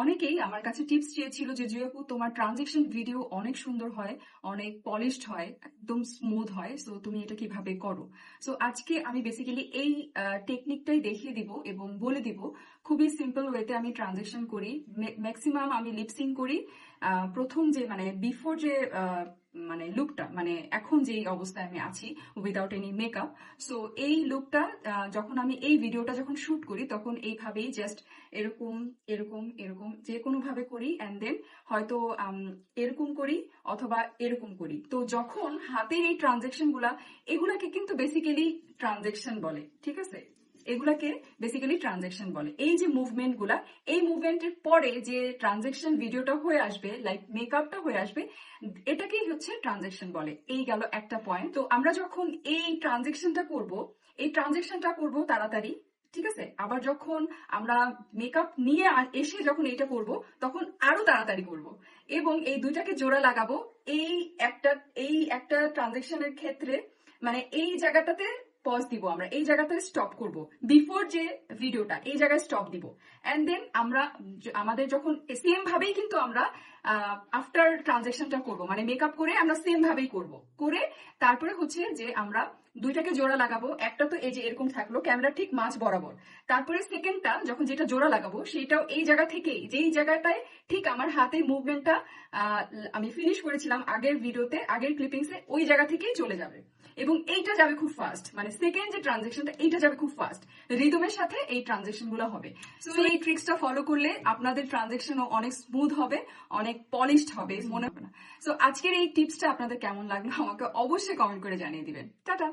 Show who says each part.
Speaker 1: অনেকেই আমার কাছে টিপস চেয়েছিল যে, জুয়াপু, তোমার ট্রানজেকশন ভিডিও অনেক সুন্দর হয়, অনেক পলিশড হয়, একদম স্মুথ হয় সো তুমি এটা কীভাবে করো? সো আজকে আমি বেসিক্যালি এই টেকনিকটাই দেখিয়ে দিব এবং বলে দিব, খুবই সিম্পল ওয়েতে আমি ট্রানজেকশন করি ম্যাক্সিমাম আমি লিপসিং করি প্রথম যে মানে বিফোর যে মানে লুকটা মানে এখন যে অবস্থায় আমি আছি উইদাউট এনি মেকআপ সো এই লুকটা যখন আমি এই ভিডিওটা যখন শুট করি, তখন এইভাবেই জাস্ট এরকম এরকম এরকম, যে কোনো ভাবে করি অ্যান্ড দেন হয়তো এরকম করি অথবা এরকম করি। তো যখন হাতের এই ট্রানজেকশনগুলা, এগুলাকে কিন্তু বেসিক্যালি ট্রানজেকশন বলে, ঠিক আছে? এগুলাকে বেসিক্যালি ট্রানজেকশন বলে। এই যে মুভমেন্টগুলা, এই মুভমেন্টের পরে যে ট্রানজেকশন ভিডিওটা হয়ে আসবে লাইক মেকআপটা হয়ে আসবে, এটাকেই হচ্ছে ট্রানজেকশন বলে। এই গেল একটা পয়েন্ট তো আমরা যখন এই ট্রানজেকশনটা করব, এই ট্রানজেকশনটা করব তাড়াতাড়ি, ঠিক আছে? আবার যখন আমরা মেকআপ নিয়ে এসে যখন এটা করব, তখন আরও তাড়াতাড়ি করব। এবং এই দুইটাকে জোড়া লাগাবো, এই একটা এই একটা ট্রানজেকশনের ক্ষেত্রে মানে এই জায়গাটাতে পজ দিব, আমরা এই জায়গাটাতে স্টপ করব বিফোর যে ভিডিওটা এই জায়গায় স্টপ দিব। এন্ড দেন আমরা আমাদের যখন সেম ভাবেই কিন্তু আমরা আফটার ট্রানজেকশনটা করব মানে মেকআপ করে আমরা সেম ভাবেই করব। করে তারপরে হচ্ছে যে আমরা দুইটাকে জোড়া লাগাবো, একটা তো এই যে এরকম থাকল ক্যামেরা ঠিক মাঝ বরাবর। তারপরে সেকেন্ডটা যখন যেটা জোড়া লাগাবো, সেটাও এই জায়গা থেকেই, যেই জায়গাটায় ঠিক আমার হাতের মুভমেন্টটা আমি ফিনিশ করেছিলাম আগের ভিডিওতে আগের ক্লিপিংসে ওই জায়গা থেকেই চলে যাবে। এবং এইটা যাবে খুব ফাস্ট মানে সেকেন্ড যে ট্রানজেকশনটা এইটা যাবে খুব ফাস্ট রিদমের সাথে এই ট্রানজেকশনগুলো হবে। সো এই ট্রিক্সটা ফলো করলে আপনাদের ট্রানজেকশন অনেক স্মুথ হবে অনেক পলিশড হবে মনে হবে না। সো আজকের এই টিপসটা আপনাদের কেমন লাগল আমাকে অবশ্যই কমেন্ট করে জানিয়ে দিবেন। টাটা!